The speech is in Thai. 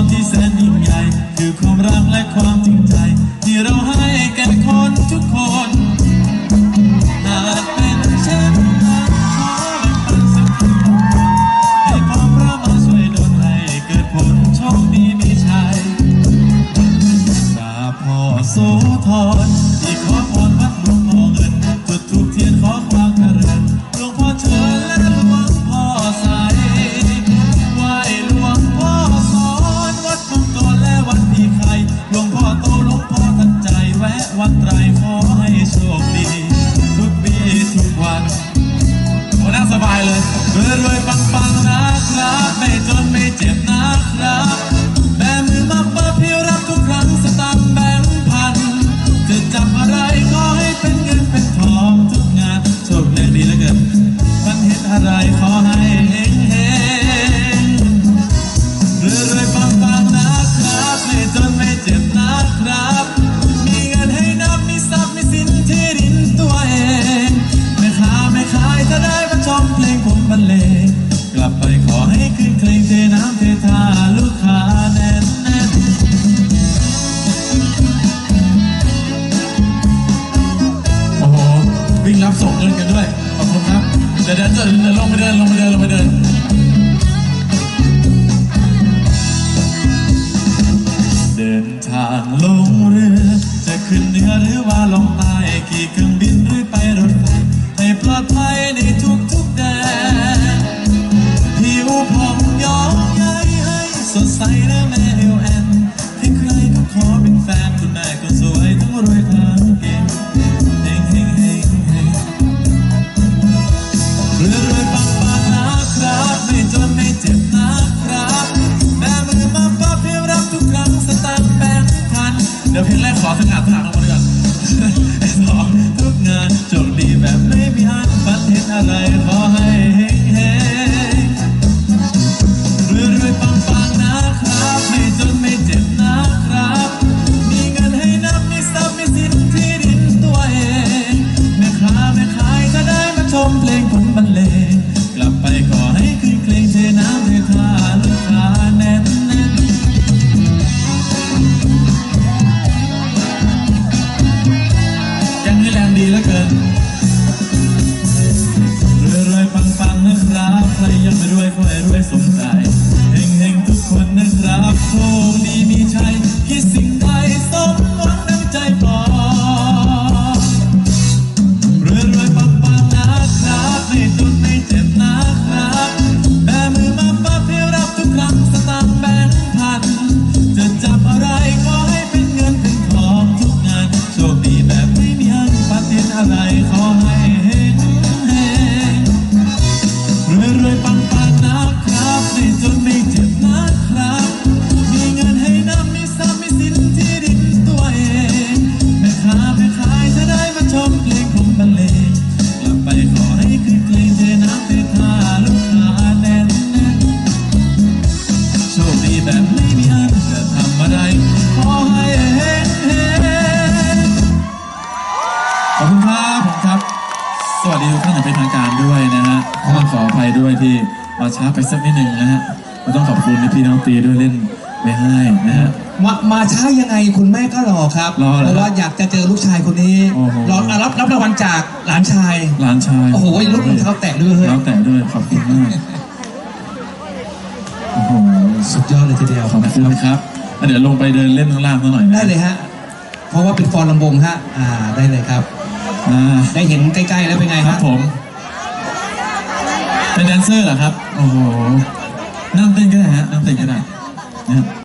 รที่แสนยิ่งใหญ่คือความรักและความจริงใจ ที่เราให้แก่คนทุกคนหากเป็นเช่นนั้นขอแบ่งปันสักคนให้ความรักมาช่วยดลให้เกิดผลโชคดีมีชัยกราบพ่อโสธรที่ขอพร รับส่งเงินกันด้วย ขอบคุณครับ เดี๋ยวเดินเดินลงไปเดินลงไปเดินลงไปเดินเดินทางลงเรือ จะขึ้นเหนือหรือว่าลงใต้ขี่เครื่องบินหรือไปรถไฟให้ปลอดภัยในทุกทุกๆแดนผิวผ่องย้องใยให้สดใสและแม่ ดี๋ยวเพลงแรกขอสงัดสงัดลงมาด้วยกันไอ้สองทุกงานจบดีแบบไม่มีอันฝันเห็นอะไรขอให้ วัสดีทุกท่านอย่างเป็นทางการด้วยนะฮะต้องขออภัยด้วยที่มาช้าไปสักนิดหนึ่งนะฮะก็ต้องขอบคุณพี่น้องตรีด้วยเล่นไปให้นะฮะ มามาช้ายังไงคุณแม่ก็รอครับ รอเหรอเพราะว่าอยากจะเจอลูกชายคนนี้โอ้โห รออะรับรับรางวัลจากหลานชาย หลานชายโอ้โหลูกรองเท้าแตะด้วยเฮ้ย เท้าแตะด้วยขอบคุณมากโอ้โหสุดยอดเลยทีเดียวขอบคุณครับอะเดี๋ยวลงไปเดินเล่นข้างล่างสักหน่อยนะ ได้เลยฮะ เพราะว่าเป็นฟอนลำวงฮะ อ่าได้เลยครับ อ่าได้เห็นใกล้ๆแล้วเป็นไงครัฮะบผม เป็นแดนเซอร์เหรอครับ โอ้โหนั่งเต้นก็ได้ฮะนั่งเต้นก็ได้นะครับ